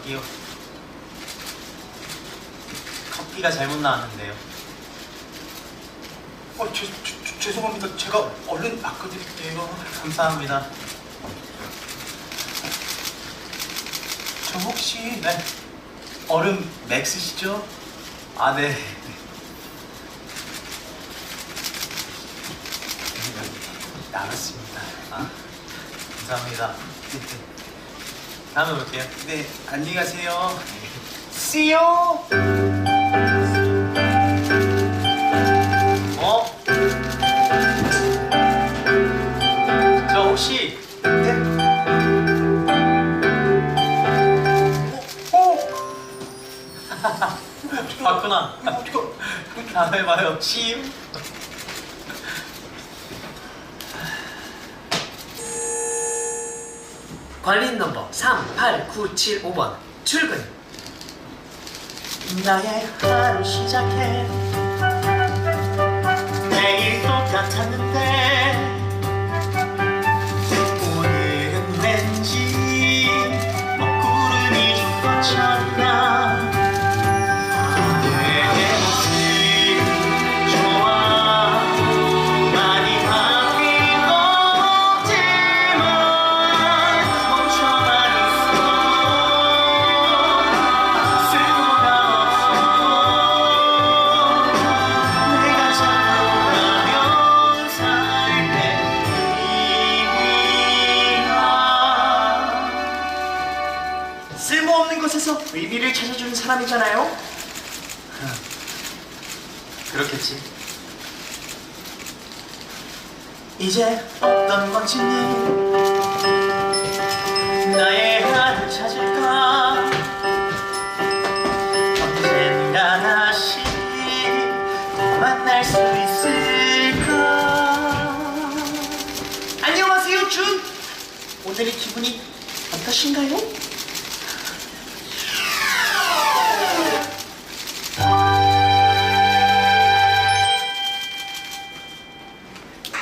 저기요. 커피가 잘못 나왔는데요. 어, 죄, 죄, 죄송합니다. 제가 얼른 바꿔드릴게요. 감사합니다. 저 혹시 네. 얼음 맥스시죠? 아네. 나눴습니다. 아, 감사합니다. 네, 네. 다음에 볼게요. 네 안녕히 가세요. See you. 어? 저 혹시 네. 어, 어. 어떻게 봤구나. 어떻게 다음에 봐요. 치 관리인 넘버 38975번. 출근. 나의 하루 시작해. 내일 똑같았는데. 오늘은 왠지 먹구름이 좀 꽂혔나 모없는 곳에서 의미를 찾아주는 사람이잖아요. 그렇겠지. 이제 어떤 건지니 나의 하루 찾을까? 언젠가 다시 또 만날 수 있을까? 안녕하세요 준. 오늘의 기분이 어떠신가요?